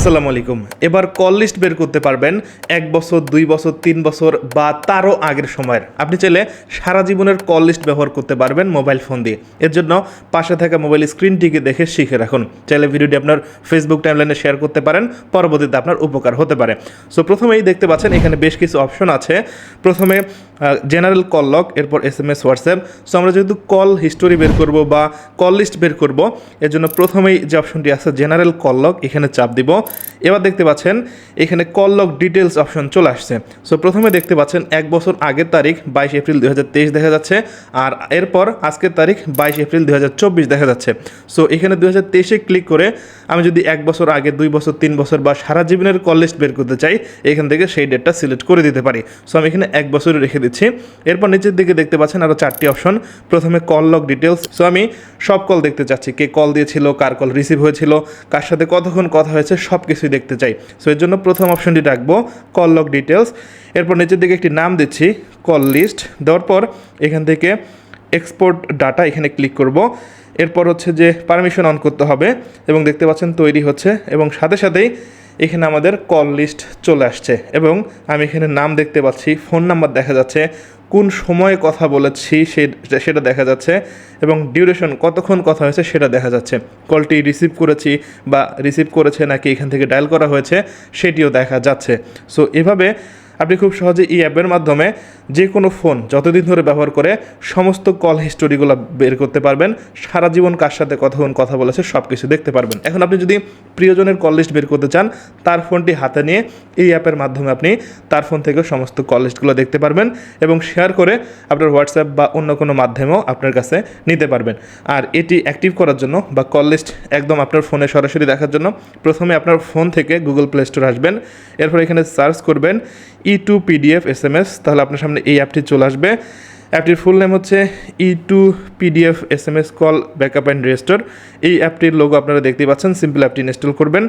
আসসালামু আলাইকুম। এবার কল লিস্ট বের করতে পারবেন এক বছর, দুই বছর, তিন বছর বা তারও আগের সময়ের। আপনি চাইলে সারা জীবনের কল লিস্ট ব্যবহার করতে পারবেন মোবাইল ফোন দিয়ে। এর জন্য পাশে থাকা মোবাইল স্ক্রিনটিকে দেখে শিখে রাখুন। চাইলে ভিডিওটি আপনার ফেসবুক টাইমলাইনে শেয়ার করতে পারেন, পরবর্তীতে আপনার উপকার হতে পারে। সো প্রথমেই দেখতে পাচ্ছেন এখানে বেশ কিছু অপশন আছে। প্রথমে জেনারেল কল লক এরপর S M S WhatsApp so আমরা যেহেতু কল হিস্টোরি বের করব বা কল লিস্ট বের করব, এর জন্য প্রথমেই যে অপশনটি আছে জেনারেল কল লক এখানে চাপ দিব। এবার দেখতে পাচ্ছেন, এখানে কল লক ডিটেলস অপশন চলে আসছে। সো প্রথমে দেখতে পাচ্ছেন, এক বছর আগের তারিখ, বাইশ এপ্রিল দুই হাজার তেইশ দেখা যাচ্ছে, আর এরপর আজকের তারিখ, বাইশ এপ্রিল দু হাজার চব্বিশ দেখা যাচ্ছে। সো এখানে দু হাজার ক্লিক করে আমি যদি এক বছর আগে, দুই বছর, তিন বছর বা সারা জীবনের কল লিস্ট বের করতে চাই, এখান থেকে সেই ডেটটা সিলেক্ট করে দিতে পারি। সো আমি এখানে এক বছরে রেখে দিচ্ছি। এরপর নিচের দিকে দেখতে পাচ্ছেন আরও চারটি অপশন প্রথমে কল লক ডিটেলস সো আমি সব কল দেখতে চাচ্ছি, কে কল দিয়েছিল, কার কল রিসিভ হয়েছিল, কার সাথে কতক্ষণ কথা হয়েছে, সব কিছুই দেখতে চাই। সো এর জন্য প্রথম অপশনটি রাখব কল লক ডিটেলস এরপর নিচের দিকে একটি নাম দিচ্ছি কল লিস্ট দেওয়ার পর এখান থেকে এক্সপোর্ট ডাটা এখানে ক্লিক করব। এরপর হচ্ছে যে পারমিশন অন করতে হবে এবং দেখতে পাচ্ছেন তৈরি হচ্ছে এবং সাথে সাথেই এখানে আমাদের কল লিস্ট চলে আসছে এবং আমি এখানে নাম দেখতে পাচ্ছি ফোন নাম্বার দেখা যাচ্ছে, কোন সময়ে কথা বলেছি সেটা দেখা যাচ্ছে এবং ডিউরেশন কতক্ষণ কথা হয়েছে সেটা দেখা যাচ্ছে। কলটি রিসিভ করেছি বা রিসিভ করেছে নাকি এখান থেকে ডায়াল করা হয়েছে সেটিও দেখা যাচ্ছে। সো এভাবে আপনি খুব সহজে এই অ্যাপের মাধ্যমে যে কোনো ফোন যতদিন ধরে ব্যবহার করে সমস্ত কল হিস্টোরিগুলো বের করতে পারবেন, সারা জীবন কার সাথে কতক্ষণ কথা বলেছে সব কিছু দেখতে পারবেন। এখন আপনি যদি প্রিয়জনের কল লিস্ট বের করতে চান, তার ফোনটি হাতে নিয়ে এই অ্যাপের মাধ্যমে আপনি তার ফোন থেকে সমস্ত কল লিস্টগুলো দেখতে পারবেন এবং শেয়ার করে আপনার হোয়াটসঅ্যাপ বা অন্য কোনো মাধ্যমেও আপনার কাছে নিতে পারবেন। আর এটি অ্যাক্টিভ করার জন্য বা কল লিস্ট একদম আপনার ফোনে সরাসরি দেখার জন্য প্রথমে আপনার ফোন থেকে গুগল প্লে স্টোর আসবেন, এরপর এখানে সার্চ করবেন E two PDF S M S তাহলে আপনার সামনে এই অ্যাপটি চলে আসবে। অ্যাপটির ফুল নেম হচ্ছে E two PDF S M S call backup and restore এই অ্যাপটির লোগো আপনারা দেখতেই পাচ্ছেন সিম্পল অ্যাপটি ইনস্টল করবেন,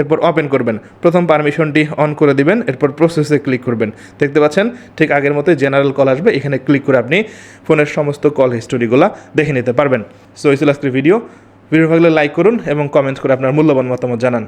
এরপর ওপেন করবেন। প্রথম পারমিশনটি অন করে দিবেন, এরপর প্রসেসে ক্লিক করবেন। দেখতে পাচ্ছেন, ঠিক আগের মতো জেনারেল কল আসবে, এখানে ক্লিক করে আপনি ফোনের সমস্ত কল হিস্টোরিগুলো দেখে নিতে পারবেন। সো এই ভিডিও ভিডিও ভালো লাইক করুন এবং কমেন্ট করে আপনার মূল্যবান মতামত জানান।